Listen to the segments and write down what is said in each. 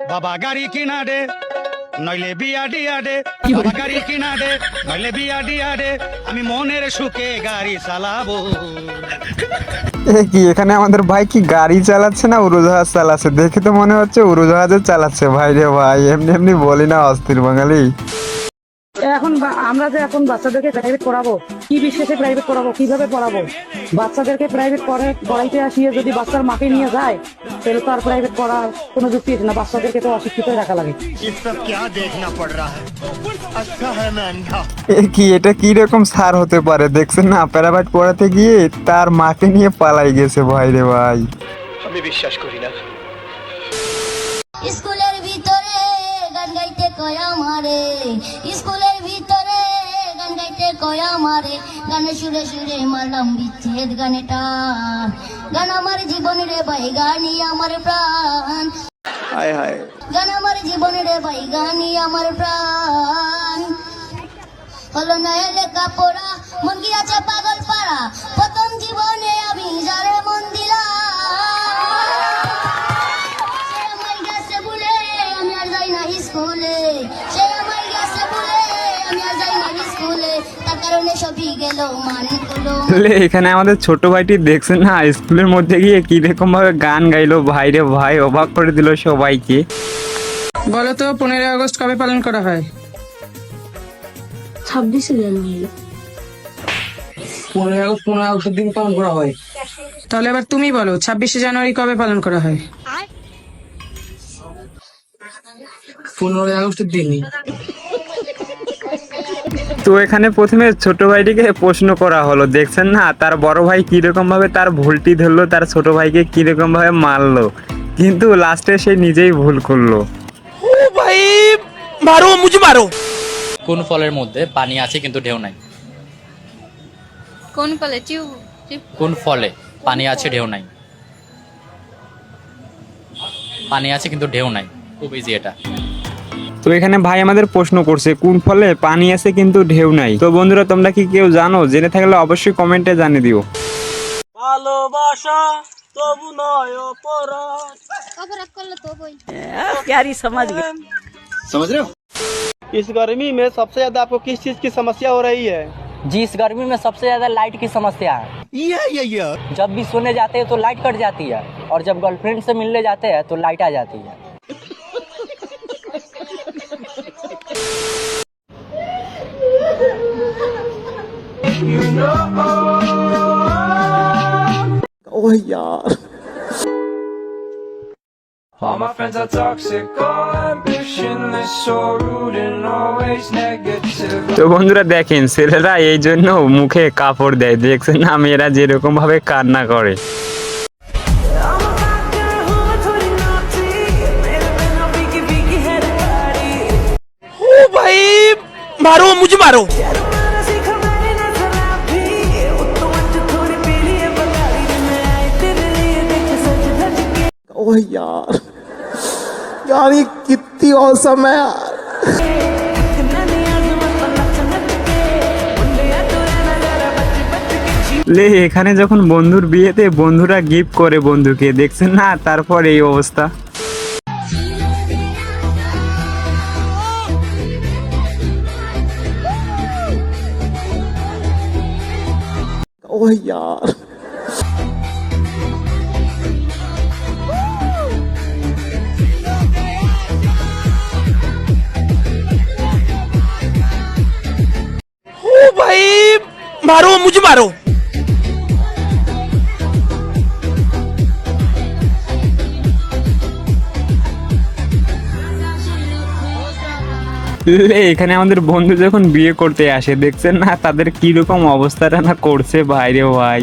বাবা গাড়ি কিনা দে নইলে বিয়া দিয়া দে। বাবা গাড়ি কিনা দে নইলে বিয়া দিয়া দে। আমি মনের সুখে গাড়ি চালাবো। এ কি এখানে আমাদের ভাই কি গাড়ি চালাচ্ছে না উড়োজাহাজ চালাচ্ছে? দেখে তো মনে হচ্ছে উড়োজাহাজে চালাচ্ছে। ভাই রে ভাই এমনি এমনি বলি না অস্থির বাঙালি। এখন আমরা যে এখন বাচ্চাদেরকে প্রাইভেট পড়াবো কি বিশ্বাসে প্রাইভেট পড়াবো কীভাবে পড়াবো? বাচ্চাদেরকে প্রাইভেট পড়ে পড়াইতে আসিয়ে যদি বাচ্চার মাকে নিয়ে যায় তাহলে তো আর প্রাইভেট পড়ার কোনো যুক্তি আছে না। বাচ্চাদেরকে তো অশিক্ষিত রাখা লাগে। কি এটা কি রকম সার হতে পারে? দেখছেন না প্যারাবাইট পড়াতে গিয়ে তার মাকে নিয়ে পালাই গেছে ভাই রে ভাই। আমি বিশ্বাস করি না। স্কুলের ভিতরে গান গাইতে কয় আমারে স্কুলের ভিতরে গান গাইতে কয় আমারে গানে সুরে সুরে মারলাম বিচ্ছেদ গানে টান গান আমার জীবন রে ভাই গানি আমার প্রাণ। গান আমার জীবন রে ভাই গানি আমার প্রাণ। হলো না লেখা পড়া মন গিয়াছে পাগল স্কুলে সে আমায় গেছে বলে আমি আর যাই না স্কুলে। তার কারণে সবই গেল মান হলো লে এখানে আমাদের ছোট ভাইটি দেখছেন না স্কুলের মধ্যে গিয়ে কি রকম ভাবে গান গাইলো ভাই রে ভাই অবাক করে দিল সবাইকে। বলো তো পনেরোই আগস্ট কবে পালন করা হয়? ছাব্বিশে জানুয়ারি পনেরোই আগস্ট পনেরোই আগস্টের দিন পালন করা হয়। তাহলে এবার তুমি বলো ছাব্বিশে জানুয়ারি কবে পালন করা হয়? পনেরোই আগস্টের দিনই। তো এখানে প্রথমে ছোট ভাইটিকে প্রশ্ন করা হলো দেখছেন না? তার বড় ভাই কীরকম ভাবে তার ভুলটি ধরলো তার ছোট ভাইকে কীরকম ভাবে মারলো। কিন্তু লাস্টে সে নিজেই ভুল করল। ভাই মারো মুজি মারো। কোন ফলের মধ্যে পানি আছে কিন্তু ঢেউ নাই? কোন ফলে? টিউব কোন ফলে পানি আছে ঢেউ নাই? পানি আছে কিন্তু ঢেউ নাই। খুব ইজি এটা। তো এখানে ভাই আমাদের প্রশ্ন করছে কোন ফলে পানি আছে কিন্তু ঢেউ নাই তো বন্ধুরা তোমরা কি কেউ জানো জেনে থাকলে অবশ্যই কমেন্টে জানিয়ে দিও অপরাধ করলে তো বই इस गर्मी में सबसे ज्यादा आपको किस चीज की समस्या हो रही है जी इस गर्मी में सबसे ज्यादा लाइट की समस्या है ये ये ये जब भी सोने जाते हैं तो लाइट कट जाती है और जब गर्लफ्रेंड से मिलने जाते हैं तो लाइट आ जाती है Oh, yeah. All my friends are toxic, all ambitionless, so rude and always negative. তো বন্ধুরা দেখেন ছেলেরা এই জন্য মুখে কাপড় দেয় দেখছেন না মেয়েরা যেরকম ভাবে কান্না করে ও মারো মুঝে মারো ओह यार यार ये कितनी औसम है यार লে এখানে যখন বন্ধুর বিয়েতে বন্ধুরা গিফট করে বন্ধুকে দেখছেন না তারপর এই অবস্থা ओह यार मारो मुझे मारो লে এখানে আমাদের বন্ধু যখন বিয়ে করতে আসে দেখছেন না তাদের কিরকম অবস্থাটা না করছে বাইরে ভাই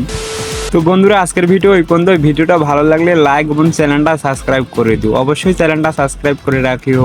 তো বন্ধুরা আজকের ভিডিও ওই পর্যন্ত ভিডিওটা ভালো লাগলে লাইক এবং চ্যানেলটা সাবস্ক্রাইব করে দিও অবশ্যই চ্যানেলটা সাবস্ক্রাইব করে রাখিও